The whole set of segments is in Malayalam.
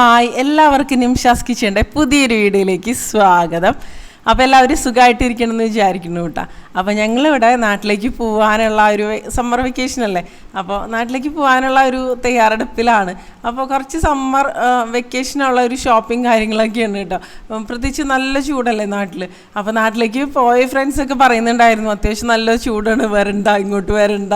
ഹായ് എല്ലാവർക്കും നിംഷാസ് കിച്ചന്റെ പുതിയൊരു വീഡിയോയിലേക്ക് സ്വാഗതം. അപ്പോൾ എല്ലാവരും സുഖമായിട്ടിരിക്കണമെന്ന് വിചാരിക്കുന്നു കേട്ടോ. അപ്പോൾ ഞങ്ങളിവിടെ നാട്ടിലേക്ക് പോകാനുള്ള ഒരു സമ്മർ വെക്കേഷൻ അല്ലേ? അപ്പോൾ നാട്ടിലേക്ക് പോകാനുള്ള ഒരു തയ്യാറെടുപ്പിലാണ്. അപ്പോൾ കുറച്ച് സമ്മർ വെക്കേഷനുള്ള ഒരു ഷോപ്പിംഗ് കാര്യങ്ങളൊക്കെയാണ് കേട്ടോ. പ്രത്യേകിച്ച് നല്ല ചൂടല്ലേ നാട്ടിൽ അപ്പോൾ നാട്ടിലേക്ക് പോയ ഫ്രണ്ട്സൊക്കെ പറയുന്നുണ്ടായിരുന്നു അത്യാവശ്യം നല്ല ചൂടാണ് വരണ്ട ഇങ്ങോട്ട് വരണ്ട.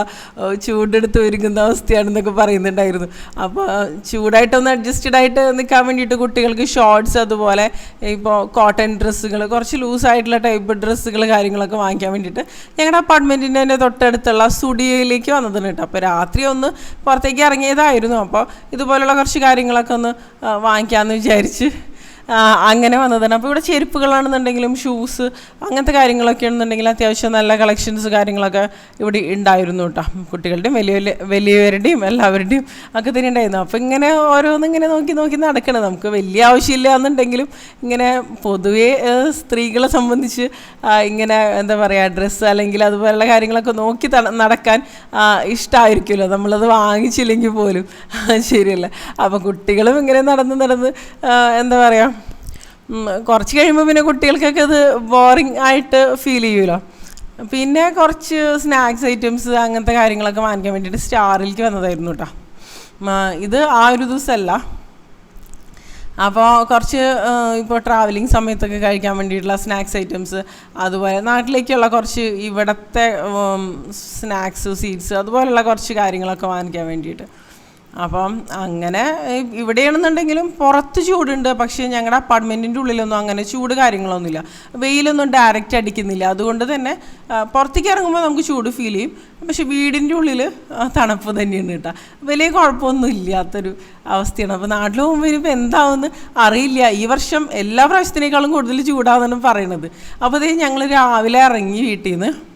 ചൂടെടുത്ത് ഒരുങ്ങുന്ന അവസ്ഥയാണെന്നൊക്കെ പറയുന്നുണ്ടായിരുന്നു. അപ്പോൾ ചൂടായിട്ടൊന്ന് അഡ്ജസ്റ്റഡ് ആയിട്ട് നിൽക്കാൻ വേണ്ടിയിട്ട് കുട്ടികൾക്ക് ഷോർട്സ് അതുപോലെ ഇപ്പോൾ കോട്ടൺ ഡ്രസ്സുകൾ കുറച്ച് ലൂസായിട്ടുള്ള ടൈപ്പ് ഡ്രസ്സുകൾ കാര്യങ്ങളൊക്കെ വാങ്ങിക്കാൻ വേണ്ടിയിട്ട് ഞങ്ങളുടെ അപ്പാർട്ട്മെന്റിന്റെ തന്നെ തൊട്ടടുത്തുള്ള സ്റ്റുഡിയോയിലേക്ക് വന്നതാണ് കേട്ടോ. അപ്പോൾ രാത്രി ഒന്ന് പുറത്തേക്ക് ഇറങ്ങിയതായിരുന്നു. അപ്പോൾ ഇതുപോലുള്ള കുറച്ച് കാര്യങ്ങളൊക്കെ ഒന്ന് വാങ്ങിക്കാമെന്ന് വിചാരിച്ച് അങ്ങനെ വന്നതാണ്. അപ്പോൾ ഇവിടെ ചെരുപ്പുകളാണെന്നുണ്ടെങ്കിലും ഷൂസ് അങ്ങനത്തെ കാര്യങ്ങളൊക്കെ ആണെന്നുണ്ടെങ്കിൽ അത്യാവശ്യം നല്ല കളക്ഷൻസ് കാര്യങ്ങളൊക്കെ ഇവിടെ ഉണ്ടായിരുന്നു കേട്ടോ. കുട്ടികളുടെയും വലിയ വലിയ വലിയവരുടെയും എല്ലാവരുടെയും ഒക്കെ തന്നെ ഉണ്ടായിരുന്നു. അപ്പോൾ ഇങ്ങനെ ഓരോന്നും ഇങ്ങനെ നോക്കി നോക്കി നടക്കണം. നമുക്ക് വലിയ ആവശ്യമില്ല എന്നുണ്ടെങ്കിലും ഇങ്ങനെ പൊതുവേ സ്ത്രീകളെ സംബന്ധിച്ച് ഇങ്ങനെ എന്താ പറയുക ഡ്രസ്സ് അല്ലെങ്കിൽ അതുപോലുള്ള കാര്യങ്ങളൊക്കെ നോക്കി നടക്കാൻ ഇഷ്ടമായിരിക്കുമല്ലോ നമ്മളത് വാങ്ങിച്ചില്ലെങ്കിൽ പോലും. ശരിയല്ല. അപ്പോൾ കുട്ടികളും ഇങ്ങനെ നടന്ന് നടന്ന് എന്താ പറയുക കുറച്ച് കഴിയുമ്പോൾ പിന്നെ കുട്ടികൾക്കൊക്കെ അത് ബോറിങ് ആയിട്ട് ഫീൽ ചെയ്യുമല്ലോ പിന്നെ കുറച്ച് സ്നാക്സ് ഐറ്റംസ് അങ്ങനത്തെ കാര്യങ്ങളൊക്കെ വാങ്ങിക്കാൻ വേണ്ടിയിട്ട് സ്റ്റാറിലേക്ക് വന്നതായിരുന്നു കേട്ടോ ഇത് ആ ഒരു ദിവസമല്ല അപ്പോൾ കുറച്ച് ഇപ്പോൾ ട്രാവലിംഗ് സമയത്തൊക്കെ കഴിക്കാൻ വേണ്ടിയിട്ടുള്ള സ്നാക്സ് ഐറ്റംസ് അതുപോലെ നാട്ടിലേക്കുള്ള കുറച്ച് ഇവിടുത്തെ സ്നാക്സ് സീഡ്സ് അതുപോലെയുള്ള കുറച്ച് കാര്യങ്ങളൊക്കെ വാങ്ങിക്കാൻ വേണ്ടിയിട്ട്. അപ്പം അങ്ങനെ ഇവിടെയാണെന്നുണ്ടെങ്കിലും പുറത്ത് ചൂടുണ്ട്. പക്ഷേ ഞങ്ങളുടെ അപ്പാർട്ട്മെന്റിന്റെ ഉള്ളിലൊന്നും അങ്ങനെ ചൂട് കാര്യങ്ങളൊന്നുമില്ല. വെയിലൊന്നും ഡയറക്റ്റ് അടിക്കുന്നില്ല. അതുകൊണ്ട് തന്നെ പുറത്തേക്ക് ഇറങ്ങുമ്പോൾ നമുക്ക് ചൂട് ഫീൽ ചെയ്യും. പക്ഷേ വീടിന്റെ ഉള്ളിൽ തണുപ്പ് തന്നെയാണ് കേട്ടോ. വലിയ കുഴപ്പമൊന്നും ഇല്ലാത്തൊരു അവസ്ഥയാണ്. അപ്പോൾ നാട്ടിൽ പോകുമ്പോൾ ഇനിയിപ്പോൾ എന്താവുമെന്ന് അറിയില്ല. ഈ വർഷം എല്ലാ പ്രാവശ്യത്തിനേക്കാളും കൂടുതൽ ചൂടാണെന്നാണ് പറയണത്. അപ്പോൾ അതേ ഞങ്ങൾ രാവിലെ ഇറങ്ങി വീട്ടിൽ നിന്ന്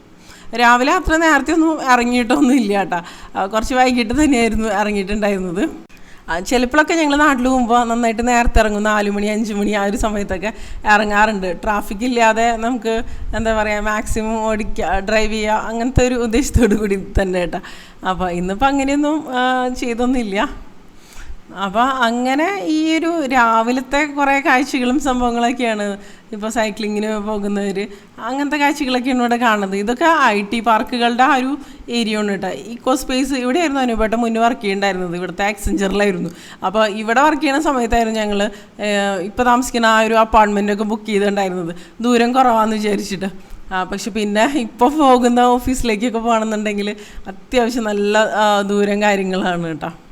രാവിലെ അത്ര നേരത്തെ ഒന്നും ഇറങ്ങിയിട്ടൊന്നും ഇല്ല കേട്ടോ. കുറച്ച് വൈകിട്ട് തന്നെയായിരുന്നു ഇറങ്ങിയിട്ടുണ്ടായിരുന്നത്. ചിലപ്പോഴൊക്കെ ഞങ്ങൾ നാട്ടിൽ പോകുമ്പോൾ നന്നായിട്ട് നേരത്തെ ഇറങ്ങും. നാല് മണി മണി ആ ഒരു സമയത്തൊക്കെ ഇറങ്ങാറുണ്ട്. ട്രാഫിക് ഇല്ലാതെ നമുക്ക് എന്താ പറയുക മാക്സിമം ഓടിക്കുക ഡ്രൈവ് ചെയ്യുക അങ്ങനത്തെ ഒരു ഉദ്ദേശത്തോടു കൂടി തന്നെ കേട്ടോ. അപ്പോൾ ഇന്നിപ്പോൾ അങ്ങനെയൊന്നും ചെയ്തൊന്നുമില്ല. അപ്പോൾ അങ്ങനെ ഈ ഒരു രാവിലത്തെ കുറേ കാഴ്ചകളും സംഭവങ്ങളൊക്കെയാണ് ഇപ്പോൾ സൈക്ലിങ്ങിന് പോകുന്നവർ അങ്ങനത്തെ കാഴ്ചകളൊക്കെയാണ് ഇവിടെ കാണുന്നത്. ഇതൊക്കെ ഐ ടി പാർക്കുകളുടെ ആ ഒരു ഏരിയ ആണ് കേട്ടോ. ഇക്കോ സ്പേസ് ഇവിടെയായിരുന്നു അനുപേട്ട മുന്നേ വർക്ക് ചെയ്യുന്നുണ്ടായിരുന്നത് ഇവിടുത്തെ ആക്സഞ്ചറിലായിരുന്നു അപ്പോൾ ഇവിടെ വർക്ക് ചെയ്യുന്ന സമയത്തായിരുന്നു ഞങ്ങൾ ഇപ്പോൾ താമസിക്കുന്ന ആ ഒരു അപ്പാർട്ട്മെന്റൊക്കെ ബുക്ക് ചെയ്തിട്ടുണ്ടായിരുന്നത്. ദൂരം കുറവാന്ന് വിചാരിച്ചിട്ട്. ആ, പക്ഷെ പിന്നെ ഇപ്പോൾ പോകുന്ന ഓഫീസിലേക്കൊക്കെ പോകണമെന്നുണ്ടെങ്കിൽ അത്യാവശ്യം നല്ല ദൂരം കാര്യങ്ങളാണ് കേട്ടോ.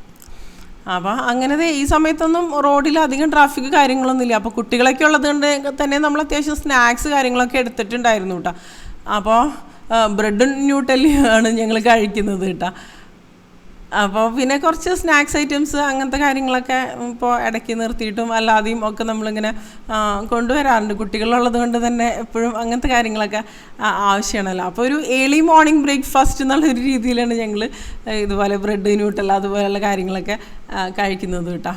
അപ്പോൾ അങ്ങനെ ഈ സമയത്തൊന്നും റോഡിൽ അധികം ട്രാഫിക് കാര്യങ്ങളൊന്നുമില്ല അപ്പോൾ കുട്ടികളൊക്കെ ഉള്ളത് കൊണ്ട് തന്നെ നമ്മൾ അത്യാവശ്യം സ്നാക്സ് കാര്യങ്ങളൊക്കെ എടുത്തിട്ടുണ്ടായിരുന്നു കേട്ടോ അപ്പോൾ ബ്രെഡും ന്യൂട്ടലിയാണ് ഞങ്ങൾ കഴിക്കുന്നത് കേട്ടോ അപ്പോൾ പിന്നെ കുറച്ച് സ്നാക്സ് ഐറ്റംസ് അങ്ങനത്തെ കാര്യങ്ങളൊക്കെ ഇപ്പോൾ ഇടയ്ക്ക് നിർത്തിയിട്ടും അല്ലാതെയും ഒക്കെ നമ്മളിങ്ങനെ കൊണ്ടുവരാറുണ്ട്. കുട്ടികളുള്ളത് കൊണ്ട് തന്നെ എപ്പോഴും അങ്ങനത്തെ കാര്യങ്ങളൊക്കെ ആവശ്യമാണല്ലോ. അപ്പോൾ ഒരു ഏർലി മോർണിംഗ് ബ്രേക്ക്ഫാസ്റ്റ് എന്നുള്ള ഒരു രീതിയിലാണ് ഞങ്ങൾ ഇതുപോലെ ബ്രെഡ് ന്യൂട്ടല്ല അതുപോലെയുള്ള കാര്യങ്ങളൊക്കെ കഴിക്കുന്നത് കേട്ടോ.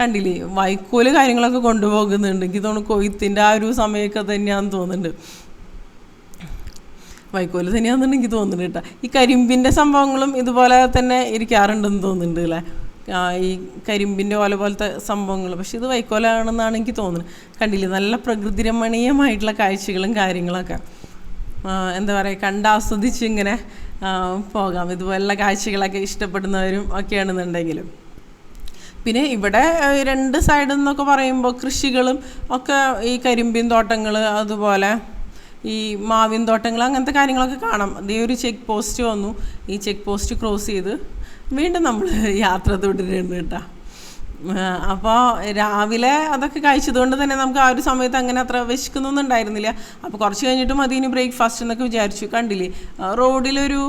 കണ്ടില്ലേ? വൈക്കോൽ കാര്യങ്ങളൊക്കെ കൊണ്ടുപോകുന്നുണ്ട്. എനിക്ക് തോന്നുന്നു കൊയ്ത്തിന്റെ ആ ഒരു സമയമൊക്കെ തന്നെയാണെന്ന് തോന്നുന്നുണ്ട്. വൈക്കോൽ തന്നെയാണെന്ന് എനിക്ക് തോന്നുന്നു കേട്ടോ. ഈ കരിമ്പിന്റെ സംഭവങ്ങളും ഇതുപോലെ തന്നെ ഇരിക്കാറുണ്ടെന്ന് തോന്നുന്നുണ്ട് അല്ലേ? ഈ കരിമ്പിന്റെ ഓല പോലത്തെ സംഭവങ്ങൾ. പക്ഷേ ഇത് വൈക്കോലാണെന്നാണ് എനിക്ക് തോന്നുന്നത്. കണ്ടില്ലേ? നല്ല പ്രകൃതി രമണീയമായിട്ടുള്ള കാഴ്ചകളും കാര്യങ്ങളൊക്കെ. എന്താ പറയുക കണ്ടാസ്വദിച്ച് ഇങ്ങനെ പോകാം. ഇതുപോലുള്ള കാഴ്ചകളൊക്കെ ഇഷ്ടപ്പെടുന്നവരും ഒക്കെയാണെന്നുണ്ടെങ്കിലും. പിന്നെ ഇവിടെ രണ്ട് സൈഡിൽ നിന്നൊക്കെ പറയുമ്പോൾ കൃഷികളും ഒക്കെ ഈ കരിമ്പിൻ തോട്ടങ്ങൾ അതുപോലെ ഈ മാവിൻ തോട്ടങ്ങൾ അങ്ങനത്തെ കാര്യങ്ങളൊക്കെ കാണാം. അതേ ഒരു ചെക്ക് പോസ്റ്റ് വന്നു. ഈ ചെക്ക് പോസ്റ്റ് ക്രോസ് ചെയ്ത് വീണ്ടും നമ്മൾ യാത്ര തുടരുന്നുണ്ട് കേട്ടോ. അപ്പോൾ രാവിലെ അതൊക്കെ കഴിച്ചതുകൊണ്ട് തന്നെ നമുക്ക് ആ ഒരു സമയത്ത് അങ്ങനെ അത്ര വിശക്കുന്നൊന്നും ഉണ്ടായിരുന്നില്ല. അപ്പോൾ കുറച്ച് കഴിഞ്ഞിട്ട് മതി ഇനി ബ്രേക്ക്ഫാസ്റ്റ് എന്നൊക്കെ വിചാരിച്ചു. കണ്ടില്ലേ? റോഡിലൊരു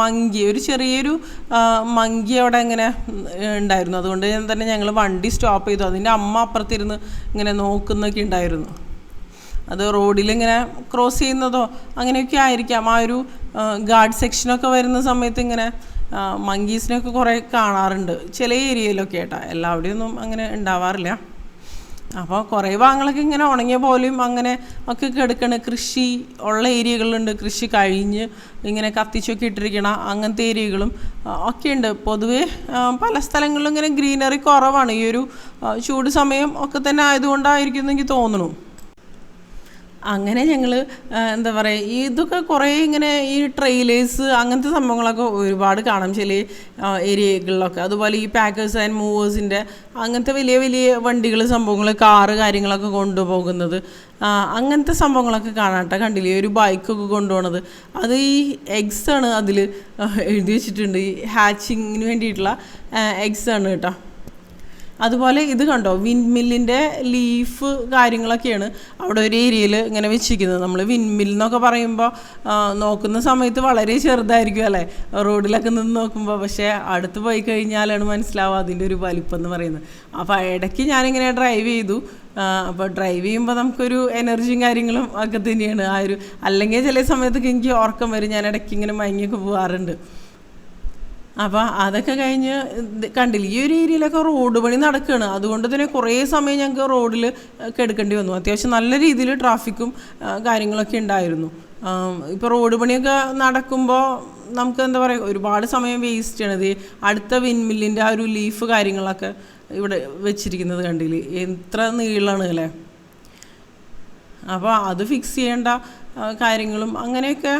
മങ്കി ഒരു ചെറിയൊരു മങ്കി അവിടെ ഇങ്ങനെ ഉണ്ടായിരുന്നു. അതുകൊണ്ട് തന്നെ ഞങ്ങൾ വണ്ടി സ്റ്റോപ്പ് ചെയ്തു. അതിന്റെ അമ്മ അപ്പുറത്തിരുന്ന് ഇങ്ങനെ നോക്കുന്നൊക്കെ ഉണ്ടായിരുന്നു. അത് റോഡിലിങ്ങനെ ക്രോസ് ചെയ്യുന്നതോ അങ്ങനെയൊക്കെ ആയിരിക്കാം. ആ ഒരു ഗാർഡ് സെക്ഷനൊക്കെ വരുന്ന സമയത്ത് ഇങ്ങനെ മങ്കീസിനൊക്കെ കുറേ കാണാറുണ്ട്. ചില ഏരിയയിലൊക്കെ ആയിട്ടാ. എല്ലാവിടെയും ഒന്നും അങ്ങനെ ഉണ്ടാവാറില്ല. അപ്പോൾ കുറേ ഭാഗങ്ങളൊക്കെ ഇങ്ങനെ ഉണങ്ങിയ പോലെയും അങ്ങനെ ഒക്കെ കിടക്കണ. കൃഷി ഉള്ള ഏരിയകളുണ്ട്. കൃഷി കഴിഞ്ഞ് ഇങ്ങനെ കത്തിച്ചൊക്കെ ഇട്ടിരിക്കണ അങ്ങനത്തെ ഏരിയകളും ഒക്കെയുണ്ട്. പൊതുവേ പല സ്ഥലങ്ങളിലും ഇങ്ങനെ ഗ്രീനറി കുറവാണ്. ഈ ഒരു ചൂട് സമയം ഒക്കെ തന്നെ ആയതുകൊണ്ടായിരിക്കും എനിക്ക് തോന്നുന്നു അങ്ങനെ ഞങ്ങൾ എന്താ പറയുക ഇതൊക്കെ കുറേ ഇങ്ങനെ ഈ ട്രെയിലേഴ്സ് അങ്ങനത്തെ സംഭവങ്ങളൊക്കെ ഒരുപാട് കാണാം. ചില ഏരിയകളിലൊക്കെ അതുപോലെ ഈ പാക്കേഴ്സ് ആൻഡ് മൂവേഴ്സിന്റെ അങ്ങനത്തെ വലിയ വലിയ വണ്ടികൾ സംഭവങ്ങൾ കാറ് കാര്യങ്ങളൊക്കെ കൊണ്ടുപോകുന്നത്. അങ്ങനത്തെ സംഭവങ്ങളൊക്കെ കാണാട്ടെ കണ്ടില്ലേ? ഒരു ബൈക്കൊക്കെ കൊണ്ടുപോകണത് അത് ഈ എഗ്സാണ് ആണ് അതിൽ എഴുതി വെച്ചിട്ടുണ്ട്. ഈ ഹാച്ചിങ്ങിന് വേണ്ടിയിട്ടുള്ള എഗ്സാണ് ആണ് കേട്ടോ. അതുപോലെ ഇത് കണ്ടോ വിൻമില്ലിന്റെ ലീഫ് കാര്യങ്ങളൊക്കെയാണ് അവിടെ ഒരു ഏരിയയിൽ ഇങ്ങനെ വെച്ചിരിക്കുന്നത്. നമ്മൾ വിൻമിൽ എന്നൊക്കെ പറയുമ്പോൾ നോക്കുന്ന സമയത്ത് വളരെ ചെറുതായിരിക്കും അല്ലേ? റോഡിലൊക്കെ നിന്ന് നോക്കുമ്പോൾ പക്ഷേ അടുത്ത് പോയി കഴിഞ്ഞാലാണ് മനസ്സിലാവുക അതിന്റെ ഒരു വലിപ്പം എന്ന് പറയുന്നത് അപ്പോൾ ഇടയ്ക്ക് ഞാനിങ്ങനെ ഡ്രൈവ് ചെയ്തു. അപ്പോൾ ഡ്രൈവ് ചെയ്യുമ്പോൾ നമുക്കൊരു എനർജിയും കാര്യങ്ങളും ഒക്കെ തന്നെയാണ്. ആ ഒരു അല്ലെങ്കിൽ ചില സമയത്തൊക്കെ എനിക്ക് ഉറക്കം വരും. ഞാൻ ഇടയ്ക്ക് ഇങ്ങനെ മയങ്ങിയൊക്കെ പോകാറുണ്ട് അപ്പോൾ അതൊക്കെ കഴിഞ്ഞ് കണ്ടില്ല? ഈ ഒരു ഏരിയയിലൊക്കെ റോഡ് പണി നടക്കുകയാണ് അതുകൊണ്ട് തന്നെ കുറേ സമയം ഞങ്ങൾക്ക് റോഡിൽ കെടുക്കേണ്ടി വന്നു. അത്യാവശ്യം നല്ല രീതിയിൽ ട്രാഫിക്കും കാര്യങ്ങളൊക്കെ ഉണ്ടായിരുന്നു. ഇപ്പോൾ റോഡ് പണിയൊക്കെ നടക്കുമ്പോൾ നമുക്ക് എന്താ പറയുക ഒരുപാട് സമയം വേസ്റ്റ് ചെയ്യണത് അടുത്ത വിൻമില്ലിന്റെ ആ ഒരു ലീഫ് കാര്യങ്ങളൊക്കെ ഇവിടെ വെച്ചിരിക്കുന്നത് കണ്ടില്ല? എത്ര നീളാണ് അല്ലേ? അപ്പോൾ അത് ഫിക്സ് ചെയ്യേണ്ട കാര്യങ്ങളും അങ്ങനെയൊക്കെ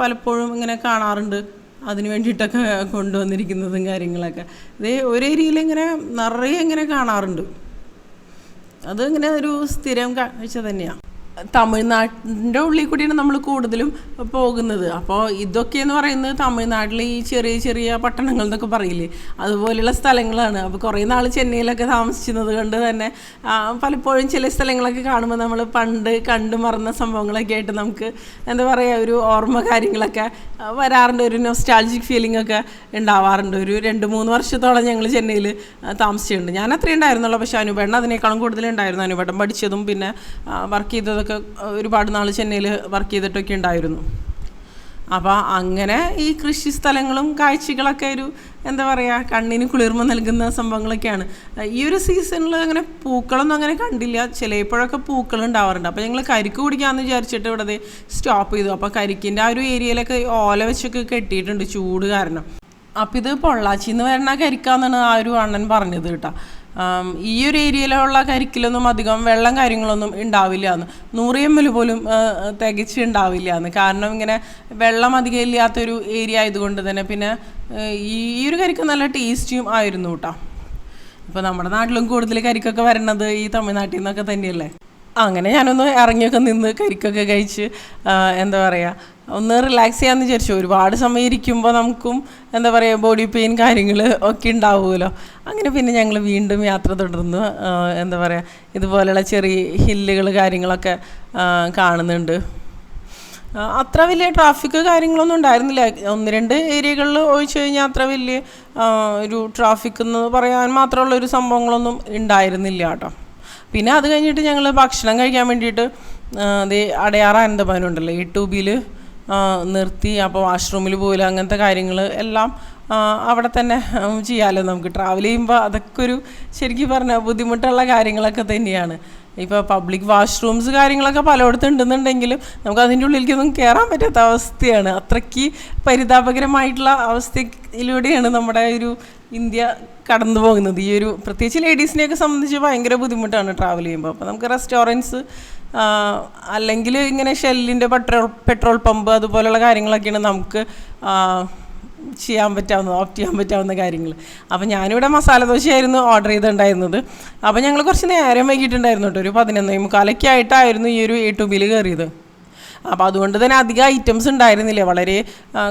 പലപ്പോഴും ഇങ്ങനെ കാണാറുണ്ട്. അതിന് വേണ്ടിയിട്ടൊക്കെ കൊണ്ടുവന്നിരിക്കുന്നതും കാര്യങ്ങളൊക്കെ. ഇത് ഒരു ഏരിയയിൽ ഇങ്ങനെ നിറയെ ഇങ്ങനെ കാണാറുണ്ട്. അത് ഇങ്ങനെ ഒരു സ്ഥിരം കാഴ്ച തന്നെയാണ് തമിഴ്നാട്ടിന്റെ ഉള്ളിൽ കൂടിയാണ് നമ്മൾ കൂടുതലും പോകുന്നത്. അപ്പോൾ ഇതൊക്കെ എന്ന് പറയുന്നത് തമിഴ്നാട്ടിലെ ഈ ചെറിയ ചെറിയ പട്ടണങ്ങൾ എന്നൊക്കെ പറയില്ലേ? അതുപോലെയുള്ള സ്ഥലങ്ങളാണ്. അപ്പോൾ കുറേ നാൾ ചെന്നൈയിലൊക്കെ താമസിച്ചത് കൊണ്ട് തന്നെ പലപ്പോഴും ചില സ്ഥലങ്ങളൊക്കെ കാണുമ്പോൾ നമ്മൾ പണ്ട് കണ്ടു മറന്ന സംഭവങ്ങളൊക്കെ ആയിട്ട് നമുക്ക് എന്താ പറയുക ഒരു ഓർമ്മ കാര്യങ്ങളൊക്കെ വരാറുണ്ട്. ഒരു നൊസ്റ്റാൾജിക് ഫീലിംഗ് ഒക്കെ ഉണ്ടാവാറുണ്ട്. ഒരു രണ്ട് മൂന്ന് വർഷത്തോളം ഞങ്ങൾ ചെന്നൈയിൽ താമസിച്ചിട്ടുണ്ട്. ഞാൻ അത്രയും ഉണ്ടായിരുന്നുള്ളൂ. പക്ഷേ അനുപേട്ടൻ അതിനേക്കാളും കൂടുതലുണ്ടായിരുന്നു അനുപേട്ടൻ പഠിച്ചതും പിന്നെ വർക്ക് ചെയ്തതൊക്കെ ഒരുപാട് നാൾ ചെന്നൈയിൽ വർക്ക് ചെയ്തിട്ടൊക്കെ ഉണ്ടായിരുന്നു. അപ്പോൾ അങ്ങനെ ഈ കൃഷി സ്ഥലങ്ങളും കാഴ്ചകളൊക്കെ ഒരു എന്താ പറയുക കണ്ണിന് കുളിർമ നൽകുന്ന സംഭവങ്ങളൊക്കെയാണ്. ഈ ഒരു സീസണിൽ അങ്ങനെ പൂക്കളൊന്നും അങ്ങനെ കണ്ടില്ല. ചിലപ്പോഴൊക്കെ പൂക്കൾ ഉണ്ടാവാറുണ്ട്. അപ്പോൾ ഞങ്ങൾ കരിക്ക് കുടിക്കാമെന്ന് വിചാരിച്ചിട്ട് ഇവിടെ സ്റ്റോപ്പ് ചെയ്തു. അപ്പോൾ കരിക്കിന്റെ ആ ഒരു ഏരിയയിലൊക്കെ ഓല വെച്ചൊക്കെ കെട്ടിയിട്ടുണ്ട് ചൂട് കാരണം. അപ്പോൾ ഇത് പൊള്ളാച്ചിന്ന് വരുന്ന കരിക്കാന്നാണ് ആ ഒരു അണ്ണൻ പറഞ്ഞത് കേട്ടോ. ഈ ഒരു ഏരിയയിലുള്ള കരിക്കിലൊന്നും അധികം വെള്ളം കാര്യങ്ങളൊന്നും ഉണ്ടാവില്ല എന്ന്. നൂറ് എം എൽ പോലും തികച്ച് ഉണ്ടാവില്ല എന്ന്. കാരണം ഇങ്ങനെ വെള്ളം അധികം ഇല്ലാത്തൊരു ഏരിയ ആയതുകൊണ്ട് തന്നെ പിന്നെ ഈ ഒരു കരിക്ക് നല്ല ടേസ്റ്റിയും ആയിരുന്നു കേട്ടോ ഇപ്പോൾ നമ്മുടെ നാട്ടിലും കൂടുതൽ കരിക്കൊക്കെ വരണത് ഈ തമിഴ്നാട്ടിൽ നിന്നൊക്കെ തന്നെയല്ലേ? അങ്ങനെ ഞാനൊന്ന് ഇറങ്ങിയൊക്കെ നിന്ന് കരിക്കൊക്കെ കഴിച്ച് എന്താ പറയുക ഒന്ന് റിലാക്സ് ചെയ്യാന്ന് വിചാരിച്ചു. ഒരുപാട് സമയം ഇരിക്കുമ്പോൾ നമുക്കും എന്താ പറയുക ബോഡി പെയിൻ കാര്യങ്ങൾ ഒക്കെ ഉണ്ടാവുമല്ലോ. അങ്ങനെ പിന്നെ ഞങ്ങൾ വീണ്ടും യാത്ര തുടർന്നു എന്താ പറയുക ഇതുപോലെയുള്ള ചെറിയ ഹില്ലുകൾ കാര്യങ്ങളൊക്കെ കാണുന്നുണ്ട്. അത്ര വലിയ ട്രാഫിക് കാര്യങ്ങളൊന്നും ഉണ്ടായിരുന്നില്ല. ഒന്ന് രണ്ട് ഏരിയകളിൽ ഒഴിച്ചു കഴിഞ്ഞാൽ അത്ര വലിയ ഒരു ട്രാഫിക് എന്ന് പറയാൻ മാത്രമുള്ള ഒരു സംഭവങ്ങളൊന്നും ഉണ്ടായിരുന്നില്ല കേട്ടോ. പിന്നെ അത് കഴിഞ്ഞിട്ട് ഞങ്ങൾ ഭക്ഷണം കഴിക്കാൻ വേണ്ടിയിട്ട് അതേ അടയാറ അനന്തപാനുണ്ടല്ലോ ഈ ട്യൂബിൽ നിർത്തി. അപ്പോൾ വാഷ്റൂമിൽ പോലും അങ്ങനത്തെ കാര്യങ്ങൾ എല്ലാം അവിടെ തന്നെ ചെയ്യാമല്ലോ നമുക്ക്. ട്രാവൽ ചെയ്യുമ്പോൾ അതൊക്കെ ഒരു ശരിക്കും പറഞ്ഞാൽ ബുദ്ധിമുട്ടുള്ള കാര്യങ്ങളൊക്കെ തന്നെയാണ്. ഇപ്പോൾ പബ്ലിക് വാഷ്റൂംസ് കാര്യങ്ങളൊക്കെ പലയിടത്തും ഉണ്ടെന്നുണ്ടെങ്കിലും നമുക്ക് അതിന്റെ ഉള്ളിലേക്കൊന്നും കയറാൻ പറ്റാത്ത അവസ്ഥയാണ്. അത്രയ്ക്ക് പരിതാപകരമായിട്ടുള്ള അവസ്ഥയിലൂടെയാണ് നമ്മുടെ ഒരു ഇന്ത്യ കടന്നു പോകുന്നത്. ഈ ഒരു പ്രത്യേകിച്ച് ലേഡീസിനെയൊക്കെ സംബന്ധിച്ച് ഭയങ്കര ബുദ്ധിമുട്ടാണ് ട്രാവൽ ചെയ്യുമ്പോൾ അപ്പോൾ നമുക്ക് റെസ്റ്റോറന്റ്സ് അല്ലെങ്കിൽ ഇങ്ങനെ ഷെല്ലിന്റെ പെട്രോൾ പെട്രോൾ പമ്പ് അതുപോലെയുള്ള കാര്യങ്ങളൊക്കെയാണ് നമുക്ക് ചെയ്യാൻ പറ്റാവുന്ന ഓപ്റ്റ് ചെയ്യാൻ പറ്റാവുന്ന കാര്യങ്ങൾ. അപ്പോൾ ഞാനിവിടെ മസാല ദോശയായിരുന്നു ഓർഡർ ചെയ്തിട്ടുണ്ടായിരുന്നത്. അപ്പോൾ ഞങ്ങൾ കുറച്ച് നേരം വൈകിട്ടുണ്ടായിരുന്നു കേട്ടോ ഒരു പതിനൊന്നേ മുക്കാലൊക്കെ ആയിട്ടായിരുന്നു ഈ ഒരു യൂട്യൂബിൽ കയറിയത്. അപ്പോൾ അതുകൊണ്ട് തന്നെ അധികം ഐറ്റംസ് ഉണ്ടായിരുന്നില്ല. വളരെ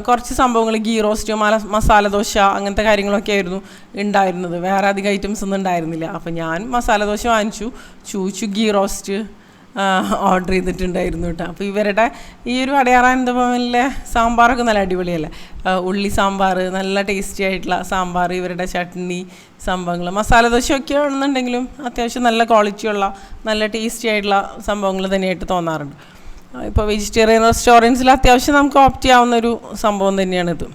കുറച്ച് സംഭവങ്ങൾ ഗീ റോസ്റ്റ് മല മസാല ദോശ അങ്ങനത്തെ കാര്യങ്ങളൊക്കെ ആയിരുന്നു ഉണ്ടായിരുന്നത്. വേറെ അധികം ഐറ്റംസ് ഒന്നും ഉണ്ടായിരുന്നില്ല. അപ്പോൾ ഞാൻ മസാല ദോശ വാങ്ങിച്ചു. ചൂച്ചു ഗീ റോസ്റ്റ് ഓർഡർ ചെയ്തിട്ടുണ്ടായിരുന്നു കേട്ടോ അപ്പോൾ ഇവരുടെ ഈ ഒരു അടയാറാനന്ദ ഭവനിലെ സാമ്പാറൊക്കെ നല്ല അടിപൊളിയല്ലേ? ഉള്ളി സാമ്പാർ നല്ല ടേസ്റ്റി ആയിട്ടുള്ള സാമ്പാർ ഇവരുടെ ചട്നി സംഭവങ്ങൾ മസാല ദോശയൊക്കെ ആണെന്നുണ്ടെങ്കിലും അത്യാവശ്യം നല്ല ക്വാളിറ്റിയുള്ള നല്ല ടേസ്റ്റി ആയിട്ടുള്ള സംഭവങ്ങൾ തന്നെയായിട്ട് തോന്നാറുണ്ട്. ഇപ്പോൾ വെജിറ്റേറിയൻ റെസ്റ്റോറന്റ്സിൽ അത്യാവശ്യം നമുക്ക് ഓപ്റ്റ് ചെയ്യാവുന്ന ഒരു സംഭവം തന്നെയാണിത്.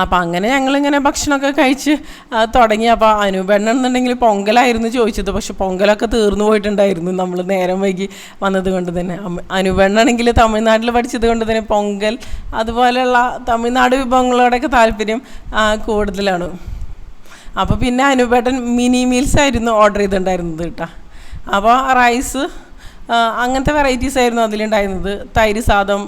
അപ്പം അങ്ങനെ ഞങ്ങളിങ്ങനെ ഭക്ഷണമൊക്കെ കഴിച്ച് തുടങ്ങി. അപ്പോൾ അനുപെണ്ണ എന്നുണ്ടെങ്കിൽ പൊങ്കലായിരുന്നു ചോദിച്ചത്. പക്ഷെ പൊങ്കലൊക്കെ തീർന്നു പോയിട്ടുണ്ടായിരുന്നു. നമ്മൾ നേരം വൈകി വന്നത് കൊണ്ട് തന്നെ. അനുപെണ്ണാണെങ്കിൽ തമിഴ്നാട്ടിൽ പഠിച്ചത് കൊണ്ട് തന്നെ പൊങ്കൽ അതുപോലെയുള്ള തമിഴ്നാട് വിഭവങ്ങളോടൊക്കെ താല്പര്യം കൂടുതലാണ്. അപ്പോൾ പിന്നെ അനുപേട്ടൻ മിനി മീൽസ് ആയിരുന്നു ഓർഡർ ചെയ്തിട്ടുണ്ടായിരുന്നത് കേട്ടോ. അപ്പോൾ റൈസ് അങ്ങനത്തെ വെറൈറ്റീസ് ആയിരുന്നു അതിലുണ്ടായിരുന്നത്. തൈര് സാദം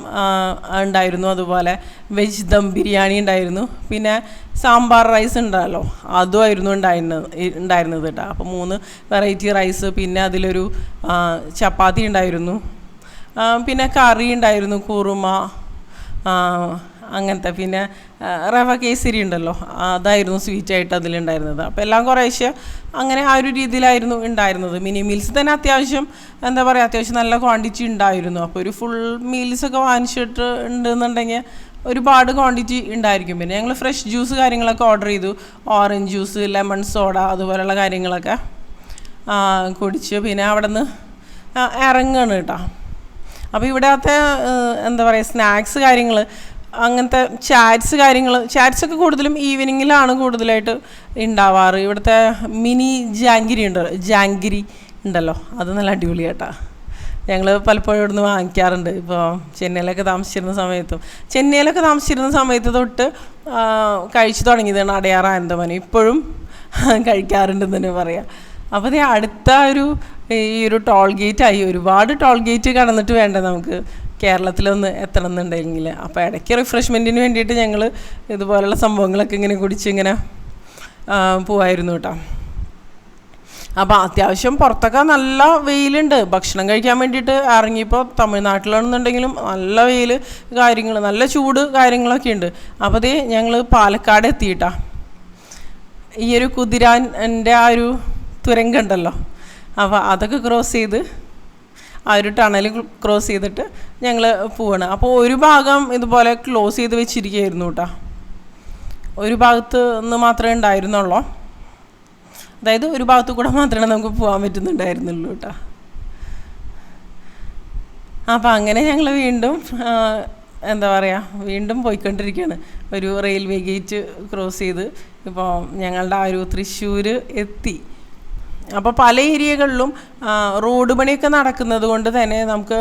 ഉണ്ടായിരുന്നു. അതുപോലെ വെജ് ദം ബിരിയാണി ഉണ്ടായിരുന്നു. പിന്നെ സാമ്പാർ റൈസ് ഉണ്ടല്ലോ അതുമായിരുന്നു ഉണ്ടായിരുന്നത് ഉണ്ടായിരുന്നത് കേട്ടോ. അപ്പോൾ മൂന്ന് വെറൈറ്റി റൈസ് പിന്നെ അതിലൊരു ചപ്പാത്തി ഉണ്ടായിരുന്നു. പിന്നെ കറി ഉണ്ടായിരുന്നു കുറുമ അങ്ങനത്തെ പിന്നെ റവ കേസരി ഉണ്ടല്ലോ അതായിരുന്നു സ്വീറ്റായിട്ട് അതിലുണ്ടായിരുന്നത്. അപ്പോൾ എല്ലാം കുറേശ്ശെ അങ്ങനെ ആ ഒരു രീതിയിലായിരുന്നു ഉണ്ടായിരുന്നത്. മിനി മീൽസ് തന്നെ അത്യാവശ്യം എന്താ പറയുക അത്യാവശ്യം നല്ല ക്വാണ്ടിറ്റി ഉണ്ടായിരുന്നു. അപ്പോൾ ഒരു ഫുൾ മീൽസൊക്കെ വാങ്ങിച്ചിട്ട് ഉണ്ടെന്നുണ്ടെങ്കിൽ ഒരുപാട് ക്വാണ്ടിറ്റി ഉണ്ടായിരിക്കും. പിന്നെ ഞങ്ങൾ ഫ്രഷ് ജ്യൂസ് കാര്യങ്ങളൊക്കെ ഓർഡർ ചെയ്തു. ഓറഞ്ച് ജ്യൂസ് ലെമൺ സോഡ അതുപോലെയുള്ള കാര്യങ്ങളൊക്കെ കുടിച്ച് പിന്നെ അവിടെ നിന്ന് ഇറങ്ങുകയാണ് കേട്ടോ. അപ്പോൾ ഇവിടത്തെ എന്താ പറയുക സ്നാക്സ് കാര്യങ്ങൾ അങ്ങനത്തെ ചാറ്റ്സ് കാര്യങ്ങൾ ചാറ്റ്സ് ഒക്കെ കൂടുതലും ഈവനിങ്ങിലാണ് കൂടുതലായിട്ട് ഉണ്ടാവാറ് ഇവിടുത്തെ മിനി ജാങ്കിരി ഉണ്ട് ജാങ്കിരി ഉണ്ടല്ലോ. അത് നല്ല അടിപൊളി കേട്ടാ ഞങ്ങൾ പലപ്പോഴും ഇവിടുന്ന് വാങ്ങിക്കാറുണ്ട്. ഇപ്പോൾ ചെന്നൈയിലൊക്കെ താമസിച്ചിരുന്ന സമയത്തും. ചെന്നൈയിലൊക്കെ താമസിച്ചിരുന്ന സമയത്ത് തൊട്ട് കഴിച്ചു തുടങ്ങിയതാണ് അടയാറ ആനന്ദമനം ഇപ്പോഴും കഴിക്കാറുണ്ടെന്ന് തന്നെ പറയാം. അപ്പോൾ അടുത്ത ഒരു ഈ ഒരു ടോൾ ആയി ഒരുപാട് ടോൾ ഗേറ്റ് കടന്നിട്ട് വേണ്ട നമുക്ക് കേരളത്തിലൊന്ന് എത്തണം എന്നുണ്ടെങ്കിൽ അപ്പോൾ ഇടയ്ക്ക് റിഫ്രഷ്മെന്റിന് വേണ്ടിയിട്ട് ഞങ്ങൾ ഇതുപോലുള്ള സംഭവങ്ങളൊക്കെ ഇങ്ങനെ കുടിച്ച് ഇങ്ങനെ പോവായിരുന്നു കേട്ടോ. അപ്പോൾ അത്യാവശ്യം പുറത്തൊക്കെ നല്ല വെയിലുണ്ട്. ഭക്ഷണം കഴിക്കാൻ വേണ്ടിയിട്ട് ഇറങ്ങിയപ്പോൾ തമിഴ്നാട്ടിലാണെന്നുണ്ടെങ്കിലും നല്ല വെയിൽ കാര്യങ്ങൾ നല്ല ചൂട് കാര്യങ്ങളൊക്കെ ഉണ്ട്. അപ്പോൾ അതേ ഞങ്ങൾ പാലക്കാട് എത്തിയിട്ടാ. ഈ ഒരു കുതിരാന്റെ ആ ഒരു തുരങ്കം ഉണ്ടല്ലോ. അപ്പോൾ അതൊക്കെ ക്രോസ് ചെയ്ത് ആ ഒരു ടണൽ ക്രോസ് ചെയ്തിട്ട് ഞങ്ങൾ പോവാണ്. അപ്പോൾ ഒരു ഭാഗം ഇതുപോലെ ക്ലോസ് ചെയ്ത് വെച്ചിരിക്കുകയായിരുന്നു കേട്ടോ ഒരു ഭാഗത്ത് നിന്ന് മാത്രമേ ഉണ്ടായിരുന്നുള്ളൂ. അതായത് ഒരു ഭാഗത്തു കൂടെ മാത്രമേ നമുക്ക് പോകാൻ പറ്റുന്നുണ്ടായിരുന്നുള്ളൂ കേട്ടോ അപ്പോൾ അങ്ങനെ ഞങ്ങൾ വീണ്ടും എന്താ പറയുക വീണ്ടും പോയിക്കൊണ്ടിരിക്കുകയാണ്. ഒരു റെയിൽവേ ഗേറ്റ് ക്രോസ് ചെയ്ത്. ഇപ്പോൾ ഞങ്ങളുടെ ആ ഒരു തൃശ്ശൂർ എത്തി. അപ്പോൾ പല ഏരിയകളിലും റോഡ് പണിയൊക്കെ നടക്കുന്നത് കൊണ്ട് തന്നെ നമുക്ക്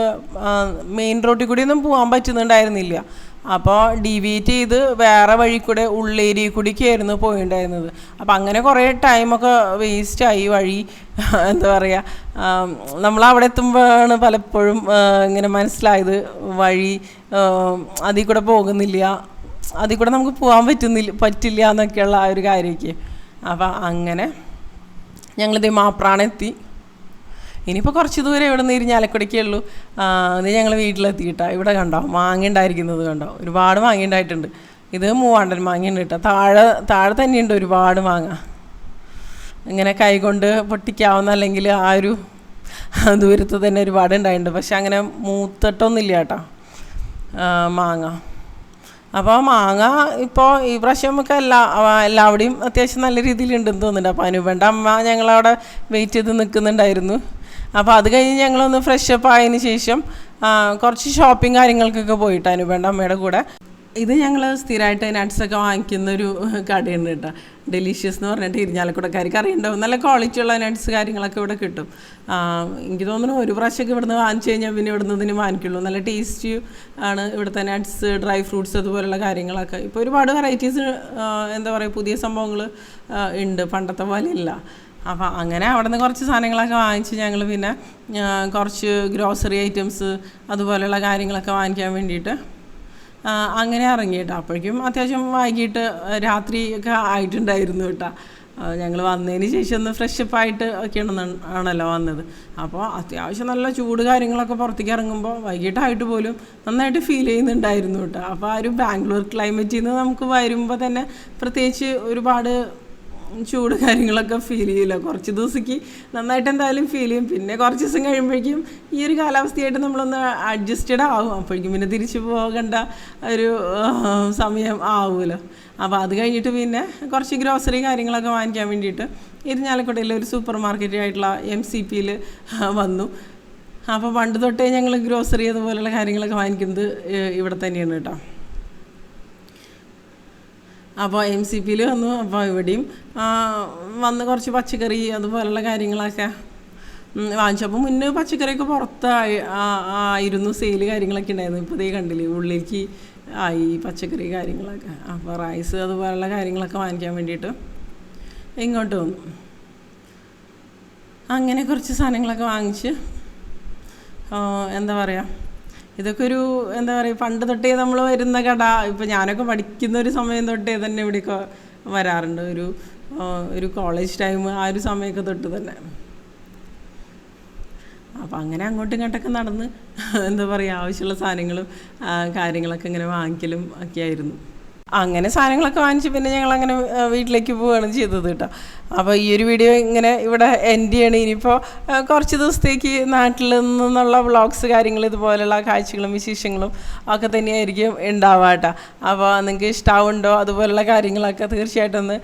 മെയിൻ റോഡിൽ കൂടി ഒന്നും പോകാൻ പറ്റുന്നുണ്ടായിരുന്നില്ല. അപ്പോൾ ഡിവീറ്റ് ചെയ്ത് വേറെ വഴി കൂടെ ഉള്ളേരിയ കൂടിക്കായിരുന്നു പോയിണ്ടായിരുന്നത്. അപ്പോൾ അങ്ങനെ കുറേ ടൈമൊക്കെ വേസ്റ്റായി വഴി എന്താ പറയുക നമ്മൾ അവിടെ എത്തുമ്പോഴാണ് പലപ്പോഴും ഇങ്ങനെ മനസ്സിലായത് വഴി അതിൽ കൂടെ പോകുന്നില്ല അതിൽ കൂടെ നമുക്ക് പോകാൻ പറ്റുന്നില്ല പറ്റില്ല എന്നൊക്കെയുള്ള ആ ഒരു കാര്യമൊക്കെ. അപ്പം അങ്ങനെ ഞങ്ങളിത് മാപ്രാണെത്തി. ഇനിയിപ്പോൾ കുറച്ച് ദൂരം ഇവിടെ നിന്ന് ഇരിഞ്ഞാലക്കുടയ്ക്കേ ഉള്ളൂ. ഇത് ഞങ്ങൾ വീട്ടിലെത്തി കേട്ടോ ഇവിടെ കണ്ടോ മാങ്ങ ഉണ്ടായിരിക്കുന്നത് കണ്ടോ? ഒരുപാട് മാങ്ങ ഉണ്ടായിട്ടുണ്ട്. ഇത് മൂവാണ്ടൻ മാങ്ങയുണ്ട് കേട്ടോ. താഴെ താഴെ തന്നെയുണ്ട് ഒരുപാട് മാങ്ങ. ഇങ്ങനെ കൈകൊണ്ട് പൊട്ടിക്കാവുന്ന അല്ലെങ്കിൽ ആ ഒരു ദൂരത്ത് തന്നെ ഒരുപാട് ഉണ്ടായിട്ടുണ്ട്. പക്ഷെ അങ്ങനെ മൂത്തട്ടൊന്നുമില്ല കേട്ടോ. മാങ്ങ. അപ്പോൾ മാങ്ങ ഇപ്പോൾ ഈ പ്രാവശ്യം നമുക്ക് എല്ലാ എല്ലാവിടെയും അത്യാവശ്യം നല്ല രീതിയിലുണ്ടെന്ന് തോന്നുന്നുണ്ട്. അപ്പോൾ അനുപേണ്ട അമ്മ ഞങ്ങളവിടെ വെയിറ്റ് ചെയ്ത് നിൽക്കുന്നുണ്ടായിരുന്നു. അപ്പോൾ അത് കഴിഞ്ഞ് ഞങ്ങളൊന്ന് ഫ്രഷ് അപ്പ് ആയതിന് ശേഷം കുറച്ച് ഷോപ്പിംഗ് കാര്യങ്ങൾക്കൊക്കെ പോയിട്ട് അനുപേണ്ട അമ്മയുടെ കൂടെ. ഇത് ഞങ്ങൾ സ്ഥിരമായിട്ട് നട്ട്സൊക്കെ വാങ്ങിക്കുന്ന ഒരു കടയുണ്ട് കേട്ടോ. ഡെലീഷ്യസ് എന്ന് പറഞ്ഞിട്ട് ഇരിഞ്ഞാലക്കുടക്കാർക്ക് അറിയുണ്ടാവും. നല്ല ക്വാളിറ്റി ഉള്ള നട്ട്സ് കാര്യങ്ങളൊക്കെ ഇവിടെ കിട്ടും. എനിക്ക് തോന്നുന്നു ഒരു പ്രാവശ്യമൊക്കെ ഇവിടുന്ന് വാങ്ങിച്ചു കഴിഞ്ഞാൽ പിന്നെ ഇവിടുന്ന് ഇതിന് വാങ്ങിക്കുള്ളൂ. നല്ല ടേസ്റ്റ് ആണ് ഇവിടുത്തെ നട്ട്സ് ഡ്രൈ ഫ്രൂട്ട്സ് അതുപോലുള്ള കാര്യങ്ങളൊക്കെ. ഇപ്പോൾ ഒരുപാട് വെറൈറ്റീസ് എന്താ പറയുക പുതിയ സംഭവങ്ങൾ ഉണ്ട്. പണ്ടത്തെ പോലെ ഇല്ല അപ്പോൾ അങ്ങനെ അവിടെ നിന്ന് കുറച്ച് സാധനങ്ങളൊക്കെ വാങ്ങിച്ച് ഞങ്ങൾ പിന്നെ കുറച്ച് ഗ്രോസറി ഐറ്റംസ് അതുപോലെയുള്ള കാര്യങ്ങളൊക്കെ വാങ്ങിക്കാൻ വേണ്ടിയിട്ട് അങ്ങനെ ഇറങ്ങി കേട്ടോ അപ്പോഴേക്കും അത്യാവശ്യം വൈകിട്ട് രാത്രി ഒക്കെ ആയിട്ടുണ്ടായിരുന്നു കേട്ടോ. ഞങ്ങൾ വന്നതിന് ശേഷം ഒന്ന് ഫ്രഷ് അപ്പ് ആയിട്ട് ഒക്കെയാണ് ആണല്ലോ വന്നത്. അപ്പോൾ അത്യാവശ്യം നല്ല ചൂട് കാര്യങ്ങളൊക്കെ പുറത്തേക്ക് ഇറങ്ങുമ്പോൾ വൈകിട്ടായിട്ട് പോലും നന്നായിട്ട് ഫീൽ ചെയ്യുന്നുണ്ടായിരുന്നു കേട്ടോ. അപ്പോൾ ആ ഒരു ബാംഗ്ലൂർ ക്ലൈമറ്റിൽ നിന്ന് നമുക്ക് വരുമ്പോൾ തന്നെ പ്രത്യേകിച്ച് ഒരുപാട് ചൂട് കാര്യങ്ങളൊക്കെ ഫീൽ ചെയ്യില്ല. കുറച്ച് ദിവസത്തേക്ക് നന്നായിട്ട് എന്തായാലും ഫീൽ ചെയ്യും. പിന്നെ കുറച്ച് ദിവസം കഴിയുമ്പോഴേക്കും ഈ ഒരു കാലാവസ്ഥയായിട്ട് നമ്മളൊന്ന് അഡ്ജസ്റ്റഡ് ആവും. അപ്പോഴേക്കും പിന്നെ തിരിച്ചു പോകേണ്ട ഒരു സമയം ആവുമല്ലോ അപ്പോൾ അത് കഴിഞ്ഞിട്ട് പിന്നെ കുറച്ച് ഗ്രോസറി കാര്യങ്ങളൊക്കെ വാങ്ങിക്കാൻ വേണ്ടിയിട്ട് ഇരിഞ്ഞാലക്കുടയിലെ ഒരു സൂപ്പർ മാർക്കറ്റ് ആയിട്ടുള്ള എം സി പിയിൽ വന്നു. അപ്പോൾ പണ്ട് തൊട്ടേ ഞങ്ങൾ ഗ്രോസറി അതുപോലെയുള്ള കാര്യങ്ങളൊക്കെ വാങ്ങിക്കുന്നത് ഇവിടെ തന്നെയാണ് കേട്ടോ. അപ്പോൾ എം സി പിയിൽ വന്നു. അപ്പോൾ ഇവിടെയും വന്ന് കുറച്ച് പച്ചക്കറി അതുപോലുള്ള കാര്യങ്ങളൊക്കെ വാങ്ങിച്ചപ്പോൾ മുന്നേ പച്ചക്കറിയൊക്കെ പുറത്ത് ആയി- ആയിരുന്നു സെയിൽ കാര്യങ്ങളൊക്കെ ഉണ്ടായിരുന്നു. ഇപ്പോൾ ഇതേ കണ്ടില്ലേ ഉള്ളിലേക്ക് ആയി പച്ചക്കറി കാര്യങ്ങളൊക്കെ. അപ്പോൾ റൈസ് അതുപോലുള്ള കാര്യങ്ങളൊക്കെ വാങ്ങിക്കാൻ വേണ്ടിയിട്ട് ഇങ്ങോട്ട് വന്നു. അങ്ങനെ കുറച്ച് സാധനങ്ങളൊക്കെ വാങ്ങിച്ച് എന്താ പറയുക ഇതൊക്കെ ഒരു എന്താ പറയുക പണ്ട് തൊട്ടേ നമ്മൾ വരുന്ന കട ഇപ്പം ഞാനൊക്കെ പഠിക്കുന്ന ഒരു സമയം തൊട്ടേ തന്നെ ഇവിടെയൊക്കെ വരാറുണ്ട്. ഒരു ഒരു കോളേജ് ടൈം ആ ഒരു സമയമൊക്കെ തൊട്ട് തന്നെ. അപ്പോൾ അങ്ങനെ അങ്ങോട്ടും ഇങ്ങോട്ടൊക്കെ നടന്ന് എന്താ പറയുക ആവശ്യമുള്ള സാധനങ്ങളും കാര്യങ്ങളൊക്കെ ഇങ്ങനെ വാങ്ങിക്കലും ഒക്കെ ആയിരുന്നു. അങ്ങനെ സാധനങ്ങളൊക്കെ വാങ്ങിച്ച് പിന്നെ ഞങ്ങൾ അങ്ങനെ വീട്ടിലേക്ക് പോവുകയാണ് ചെയ്തത് കേട്ടോ. അപ്പോൾ ഈ ഒരു വീഡിയോ ഇങ്ങനെ ഇവിടെ എൻഡ് ചെയ്യണം. ഇനിയിപ്പോൾ കുറച്ച് ദിവസത്തേക്ക് നാട്ടിൽ നിന്നുള്ള വ്ളോഗ്സ് കാര്യങ്ങൾ ഇതുപോലെയുള്ള കാഴ്ചകളും വിശേഷങ്ങളും ഒക്കെ തന്നെയായിരിക്കും ഉണ്ടാവുക കേട്ടോ. അപ്പോൾ നിങ്ങൾക്ക് ഇഷ്ടാവുണ്ടോ അതുപോലുള്ള കാര്യങ്ങളൊക്കെ തീർച്ചയായിട്ടും ഒന്ന്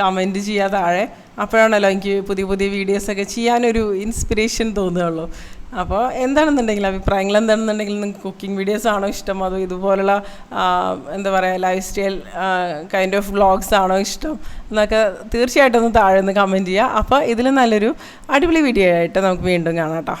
കമന്റ് ചെയ്യുക താഴെ. അപ്പോഴാണല്ലോ എനിക്ക് പുതിയ പുതിയ വീഡിയോസൊക്കെ ചെയ്യാനൊരു ഇൻസ്പിറേഷൻ തോന്നുകയുള്ളൂ. അപ്പോൾ എന്താണെന്നുണ്ടെങ്കിൽ അഭിപ്രായങ്ങൾ? എന്താണെന്നുണ്ടെങ്കിൽ നിങ്ങൾക്ക് കുക്കിംഗ് വീഡിയോസ് ആണോ ഇഷ്ടം? അതോ ഇതുപോലുള്ള എന്താ പറയുക lifestyle kind of vlogs ആണോ ഇഷ്ടം? എന്നൊക്കെ തീർച്ചയായിട്ടും ഒന്ന് താഴെ ഒന്ന് കമന്റ് ചെയ്യുക. അപ്പോൾ ഇതിൽ നല്ലൊരു അടിപൊളി വീഡിയോ ആയിട്ട് നമുക്ക് വീണ്ടും കാണാം കേട്ടോ.